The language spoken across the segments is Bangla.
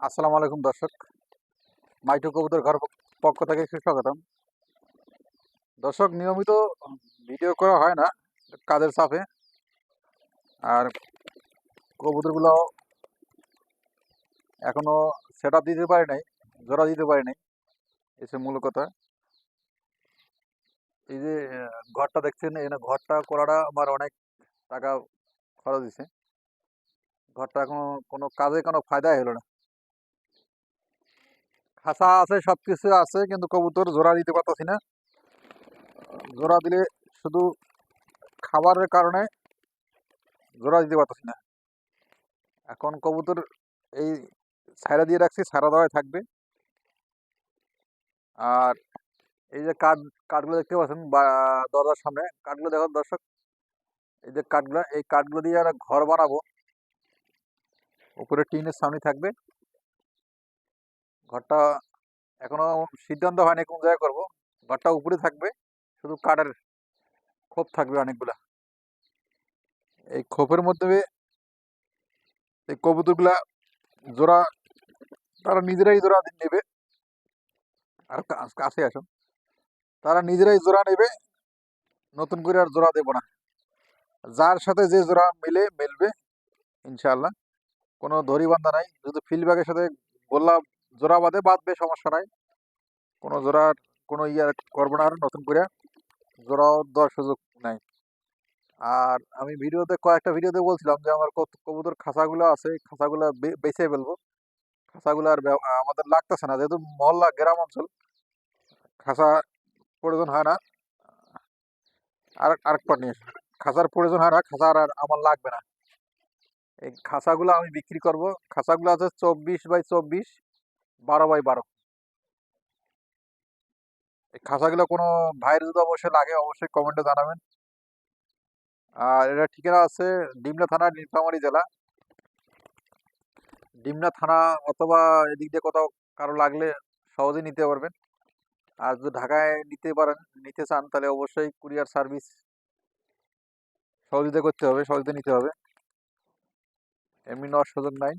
আসসালামু আলাইকুম দর্শক। মাইটু কবুতর ঘর পক্ষ থেকে সুস্বাগতম। দর্শক, নিয়মিত ভিডিও করা হয় না, কাজের চাপে। আর কবুতরগুলো এখনও সেট আপ দিতে পারি নাই, জোড়া দিতে পারি নাই, এসে মূল কথা। এই যে, ঘরটা দেখছেন এখানে ঘরটা করাটা আমার অনেক টাকা খরচ দিছে ঘরটা এখন কোনো কাজে কোনো ফায়দাই হলো না। খাঁচা আছে সব কিছু আছে, কিন্তু কবুতর জোড়া দিতে পারতাছি না। জোড়া দিলে শুধু খাবারের কারণে জোড়া দিতে পারতাছি না। এখন কবুতর এই ছাইরা দিয়ে রাখছি ছাড়া দেওয়াই থাকবে। আর এই যে কাঠ, কাঠগুলো দেখতে পাচ্ছেন, বা, দরজার সামনে। কাঠগুলো দেখো দর্শক, এই যে কাঠগুলো, এই কাঠগুলো দিয়ে ঘর বানাবো। উপরে টিনের সামনে থাকবে। ঘরটা এখনও সিদ্ধান্ত হয়নি কোন জায়গায় করব। ঘরটা উপরে থাকবে, শুধু কাঠের খোপ থাকবে অনেকগুলা। এই খোপের মধ্যে এই কবুতরগুলা জোড়া তারা নিজেরাই জোড়া নেবে। আর কাছে আসুন তারা নিজেরাই জোড়া নেবে, নতুন করে আর জোড়া দেব না। যার সাথে যে জোড়া মিলে, মিলবে, ইনশাআল্লাহ। কোনো দড়ি বান্ধা নাই। যদি ফিল্ডব্যাগের সাথে গোল্লা জোড়া বাঁধে বাঁধবে সমস্যা নাই। কোনো জোড়ার কোনো ইয়ে করব না আর নতুন করে জোড়াও দেওয়ার সুযোগ নাই। আর আমি ভিডিওতে কয়েকটা ভিডিওতে বলছিলাম যে আমার কত কবুতর খাঁচাগুলো আছে, খাঁচাগুলো বে- বেচে ফেলব। খাঁচাগুলো আর আমাদের লাগতেছে না, যেহেতু মহল্লা গ্রাম অঞ্চল, খাঁচা প্রয়োজন হয় না। আর আরেক নিয়ে খাঁচার প্রয়োজন হয় না, খাঁচা আর আমার লাগবে না। এই খাঁচাগুলো আমি বিক্রি করব। খাঁচাগুলো আছে চব্বিশ বাই চব্বিশ। বারো বাই বারো। এই খাঁচাগুলো কোনো ভাইয়ের যদি অবশ্যই লাগে, অবশ্যই কমেন্টে জানাবেন। আর এটা ঠিকানা আছে ডিমলা থানা, নীলফামারী জেলা। ডিমনা থানা অথবা এদিক দিয়ে কোথাও কারও লাগলে সহজে নিতে পারবেন। আর যদি ঢাকায় নিতে পারেন, নিতে চান, তাহলে অবশ্যই কুরিয়ার সার্ভিস সহযোগিতা করতে হবে, সহযোগিতা নিতে হবে। এমনি নেওয়ার সুযোগ নাই।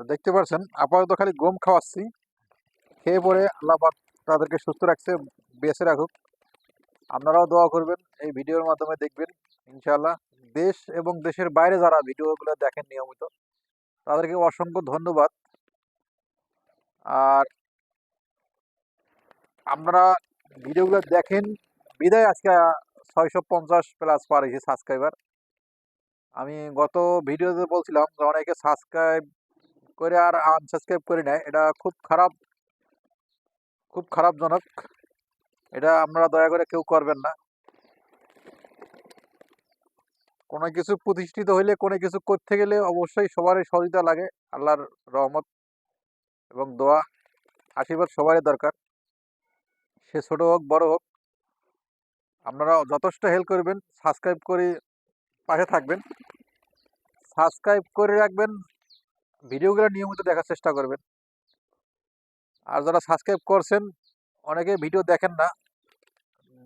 তো দেখতে পাচ্ছেন আপাতত খালি গম খাওয়াচ্ছি। খেয়ে পরে আল্লাহ তাদেরকে সুস্থ রাখছে, বেঁচে রাখুক। আপনারাও দোয়া করবেন, এই ভিডিওর মাধ্যমে দেখবেন, ইনশাআল্লাহ দেশ এবং দেশের বাইরে যারা ভিডিওগুলো দেখেন নিয়মিত, তাদেরকে অসংখ্য ধন্যবাদ। আর আপনারা ভিডিওগুলো দেখেন, বিদায় আজকে ছয়শো পঞ্চাশ প্লাস পার হয়েছে সাবস্ক্রাইবার আমি গত ভিডিওতে বলছিলাম যে অনেকে সাবস্ক্রাইব করে আর আনসাবস্ক্রাইব করে নেয়। এটা খুব খারাপ, খুব খারাপজনক। এটা আপনারা দয়া করে কেউ করবেন না। কোনো কিছু প্রতিষ্ঠিত হইলে, কোনো কিছু করতে গেলে অবশ্যই সবারই সহযোগিতা লাগে। আল্লাহর রহমত এবং দোয়া, আশীর্বাদ সবারই দরকার। সে ছোট হোক, বড় হোক, আপনারা যথেষ্ট হেল্প করবেন। সাবস্ক্রাইব করে পাশে থাকবেন। সাবস্ক্রাইব করে রাখবেন। ভিডিওগুলো নিয়মিত দেখার চেষ্টা করবেন। আর যারা সাবস্ক্রাইব করছেন, অনেকে ভিডিও দেখেন না,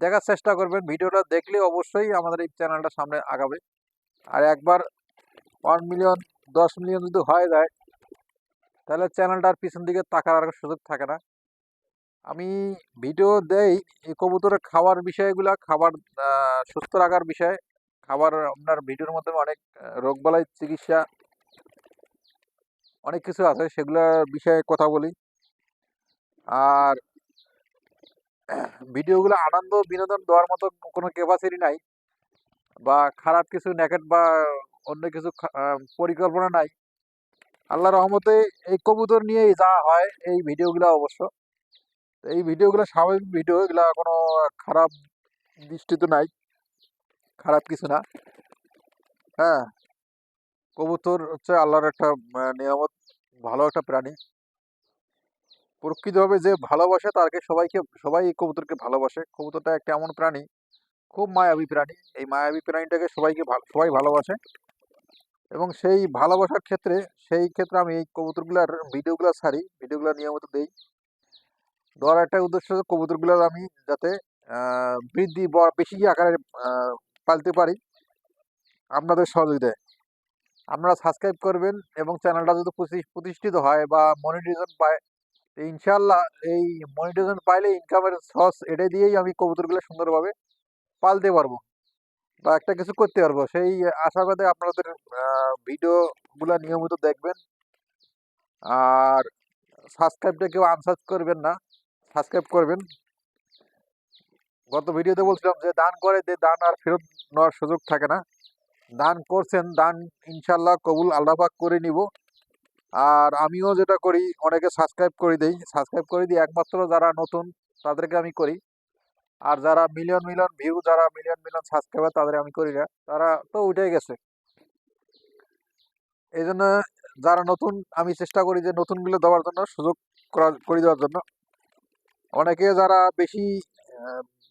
দেখার চেষ্টা করবেন। ভিডিওটা দেখলে অবশ্যই আমাদের এই চ্যানেলটা সামনে আগাবে। আর একবার ওয়ান মিলিয়ন, দশ মিলিয়ন যদি হয়ে যায়, তাহলে চ্যানেলটার পিছন দিকে তাকার আর সুযোগ থাকে না। আমি ভিডিও দেই এই কবুতরের খাবার বিষয়গুলো, খাবার সুস্থ রাখার বিষয়ে। খাবার আপনার ভিডিওর মাধ্যমে অনেক রোগবালাই চিকিৎসা অনেক কিছু আছে, সেগুলোর বিষয়ে কথা বলি। আর ভিডিওগুলো আনন্দ, বিনোদন দেওয়ার মতো কোনো ক্যাপাসিটি নাই বা খারাপ কিছু নেকেট বা অন্য কিছু পরিকল্পনা নাই। আল্লাহ রহমতে এই কবুতর নিয়েই যা হয় এই ভিডিওগুলো অবশ্য। এই ভিডিওগুলো স্বাভাবিক ভিডিও, এগুলা কোনো খারাপ দৃষ্টি তো নাই, খারাপ কিছু না। হ্যাঁ। কবুতর হচ্ছে আল্লাহর একটা নিয়ামত, ভালো একটা প্রাণী। প্রকৃতভাবে যে ভালোবাসে তাকে সবাইকে, সবাই এই কবুতরকে ভালোবাসে। কবুতরটা একটা এমন প্রাণী, খুব মায়াবী প্রাণী। এই মায়াবী প্রাণীটাকে সবাইকে সবাই ভালোবাসে। এবং সেই ভালোবাসার ক্ষেত্রে, সেই ক্ষেত্রে আমি এই কবুতরগুলার ভিডিওগুলো ছাড়ি, ভিডিওগুলো নিয়মিত দেই। দেওয়ার একটা উদ্দেশ্য কবুতরগুলোর আমি যাতে বৃদ্ধি বেশি আকারে পালতে পারি। আপনাদের সহযোগিতায়। আপনারা সাবস্ক্রাইব করবেন এবং চ্যানেলটা যদি প্রতি- প্রতিষ্ঠিত হয় বা মনিটাইজেশন পায় ইনশাল্লাহ এই মনিটাইজেশন পাইলে ইনকামের সর্স এটা দিয়েই আমি কবুতরগুলো সুন্দরভাবে পালতে পারব বা একটা কিছু করতে পারব। সেই আশাবাদে আপনাদের ভিডিওগুলো নিয়মিত দেখবেন। আর সাবস্ক্রাইবটা কেউ আনসার্চ করবেন না সাবস্ক্রাইব করবেন। গত ভিডিওতে বলছিলাম যে, দান করে যে দান আর ফেরত নেওয়ার সুযোগ থাকে না। দান করছেন, দান ইনশাল্লাহ কবুল আল্লাপাক করে নিব। আর আমিও যেটা করি, অনেকে সাবস্ক্রাইব করে দেই। সাবস্ক্রাইব করে দিই একমাত্র যারা নতুন, তাদেরকে আমি করি। আর যারা মিলিয়ন মিলিয়ন ভিউ যারা মিলিয়ন মিলিয়ন সাবস্ক্রাইবার তাদের আমি করি না। তারা তো উঠে গেছে। এই জন্য যারা নতুন, আমি চেষ্টা করি যে নতুনগুলো দেওয়ার জন্য, সুযোগ করে দেওয়ার জন্য। অনেকে যারা বেশি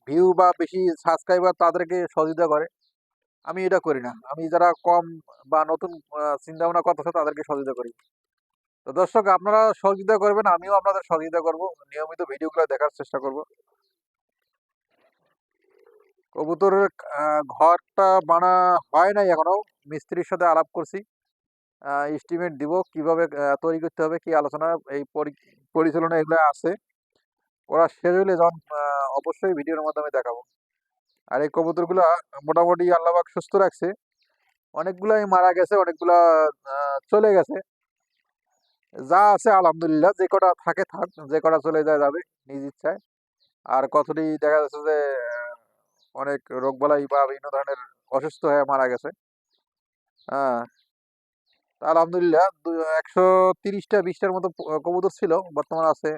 ভিউ বা বেশি সাবস্ক্রাইবার তাদেরকে সহযোগিতা করে। আমি এটা করি না। আমি যারা কম বা নতুন চিন্তা ভাবনা করতেছে তাদেরকে সহযোগিতা করি। তো দর্শক আপনারা সহযোগিতা করবেন আমিও আপনাদের সহযোগিতা করব। নিয়মিত ভিডিওগুলো দেখার চেষ্টা করব। কবুতরের আহ, ঘরটা বানা হয় নাই এখনও। মিস্ত্রির সাথে আলাপ করছি। এস্টিমেট দিব কীভাবে তৈরি করতে হবে কি আলোচনা এই পরি- পরিচালনা এগুলো আছে। ওরা শেষ হলে যখন অবশ্যই ভিডিওর মাধ্যমে দেখাবো। আর এই কবুতরগুলা মোটামুটি আল্লাহবাক সুস্থ রাখছে। অনেকগুলাই মারা গেছে, অনেকগুলা চলে গেছে। যা আছে আলহামদুলিল্লাহ, যে কটা থাকে থাক, যে কটা চলে যায় যাবে, নিজ ইচ্ছায়। আর কতটি দেখা যাচ্ছে যে অনেক রোগবালাই বা বিভিন্ন ধরনের অসুস্থ হয়ে মারা গেছে। হ্যাঁ আলহামদুলিল্লাহ একশো তিরিশটা, বিশটার মতো কবুতর ছিল, বর্তমান আছে।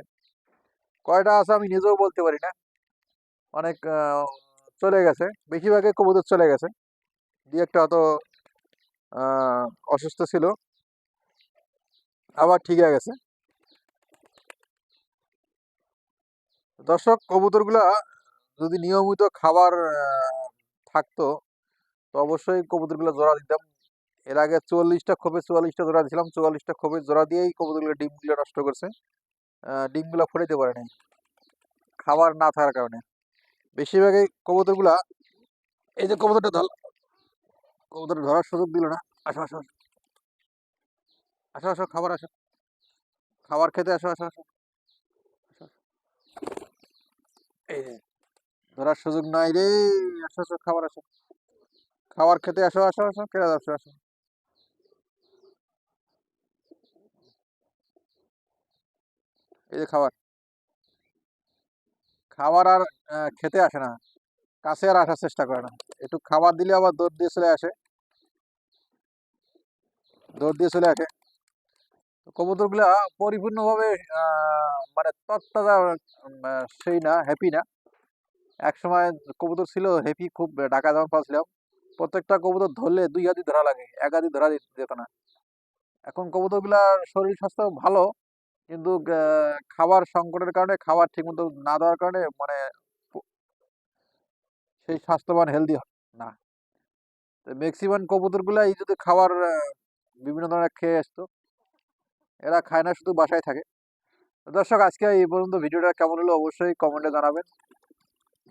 কয়টা আছে আমি নিজেও বলতে পারি না। অনেক চলে গেছে। বেশিরভাগই কবুতর চলে গেছে। দুই একটা অত অসুস্থ ছিল। আবার ঠিক হয়ে গেছে। দর্শক, কবুতরগুলা যদি নিয়মিত খাবার থাকতো, তো অবশ্যই কবুতরগুলো জোড়া দিতাম। এর আগে চুয়াল্লিশটা খোপে চুয়াল্লিশটা জোড়া দিয়েছিলাম চুয়াল্লিশটা খোপে জোড়া দিয়েই কবুতরগুলো ডিমগুলো নষ্ট করছে। ডিমগুলো ফোটাইতে পারে নাই খাবার না থাকার কারণে। বেশিরভাগই কবুতরগুলা এই যে কবুতরটা ধর কবুতর ধরার সুযোগ দিল না। আসো আসো আসো। আসো আসো, খাবার আসো। খাবার খেতে আসো আসো আসো। এই ধরার সুযোগ নাই রে। আসো আসো, খাবার আসো। খাবার খেতে আসো আসো আসো, কেটে আসো আসো। এই যে খাবার। খাবার আর খেতে আসে না। কাছে আর আসার চেষ্টা করে না। একটু খাবার দিলে আবার দৌড় দিয়ে চলে আসে। দৌড় দিয়ে চলে আসে। কবুতরগুলা পরিপূর্ণভাবে মানে তত্তাজা সেই না হ্যাপি না। এক সময় কবুতর ছিল হ্যাপি খুব ডাকা যখন পাচ্ছিলাম প্রত্যেকটা কবুতর ধরলে দুই হাতি ধরা লাগে, এক হাতি ধরা যেত না। এখন কবুতরগুলার শরীর স্বাস্থ্য ভালো। কিন্তু খাবার সংকটের কারণে, খাবার ঠিকমতো না দেওয়ার কারণে মানে সেই স্বাস্থ্যবান হেলদি না। ম্যাক্সিমাম কবুতর গুলাই যদি খাবার বিভিন্ন ধরনের খেয়ে আসতো, এরা খায় না, শুধু বাসায় থাকে। তো দর্শক, আজকে এই পর্যন্ত ভিডিওটা কেমন হলো অবশ্যই কমেন্টে জানাবেন।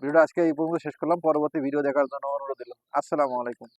ভিডিওটা আজকে এই পর্যন্ত শেষ করলাম। পরবর্তী ভিডিও দেখার জন্য অনুরোধ দিলাম আসসালামু আলাইকুম।